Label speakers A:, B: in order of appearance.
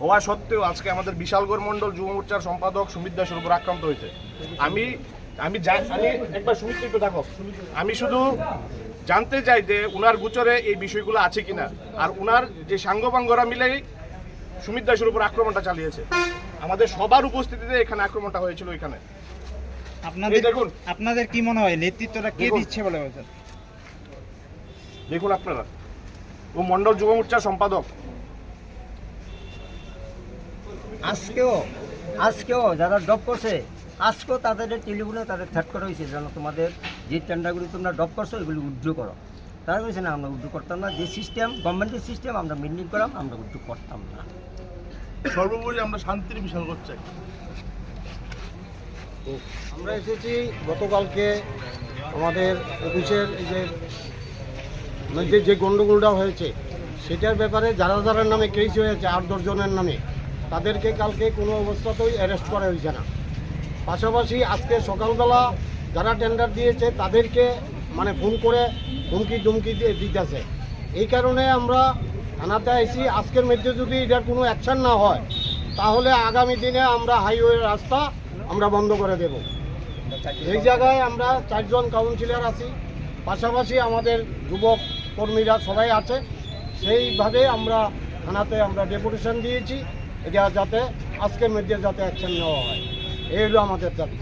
A: হওয়া সত্ত্বেও আজকে আমাদের বিশালগড় মণ্ডল যুব মোর্চার সম্পাদক সুমিত দাসের উপর আক্রান্ত হয়েছে। আমি আমি একবার সুমিত একটু থাকো আমি শুধু জানতে চাই যে উনার গুচরে এই বিষয়গুলো আছে কিনা। আর উনার যে সাঙ্গপাঙ্গরা মিলেই সুমিত দাসের উপর আক্রমণটা চালিয়েছে। আমাদের সবার উপস্থিতিতে এখানে আক্রমণটা হয়েছিল এখানে।
B: আপনাদের
A: দেখুন।
B: আপনাদের কি মনে হয় নেতৃত্বটা কে দিচ্ছে বলে
A: দেখুন আপনারা। ও মণ্ডল যুব মোর্চার সম্পাদক।
C: আজকেও আজকেও যারা ডপ করছে আজকেও তাদের টেলিফোনে তাদের থ্যাট করা হয়েছে যেন তোমাদের যে টেন্ডারগুলি তোমরা ডপ করছ এগুলি উইথড্র করো। তারা বলছে না আমরা উইথড্র করতাম না। যে সিস্টেম গভর্নমেন্টের সিস্টেম আমরা মেনটেন করাম আমরা উইথড্র করতাম না।
A: সর্বোপরি আমরা শান্তির বিশাল করতে চাই।
D: আমরা এসেছি গতকালকে আমাদের অফিসের এই যে মধ্যে যে গণ্ডগোলটা হয়েছে সেটার ব্যাপারে যারা যারা নামে কেস হয়েছে আট দশজনের নামে তাদেরকে কালকে কোনো অবস্থাতেই অ্যারেস্ট করা হয়েছে না। পাশাপাশি আজকে সকালবেলা যারা টেন্ডার দিয়েছে, তাদেরকে মানে ফোন করে হুমকি ধুমকি দিয়ে দিতেছে। এই কারণে আমরা থানাতে আইছি, আজকের মধ্যে যদি এটার কোনো অ্যাকশন না হয়, তাহলে আগামী দিনে আমরা হাইওয়ে রাস্তা আমরা বন্ধ করে দেব। এই জায়গায় আমরা চারজন কাউন্সিলর আছি, পাশাপাশি আমাদের যুবক কর্মীরা সবাই আছে। সেইভাবে আমরা থানাতে আমরা ডেপুটেশন দিয়েছি। এটা যাতে আজকের মধ্যে যাতে অ্যাকশন নেওয়া হয়। এই হলো আমাদের দাবি।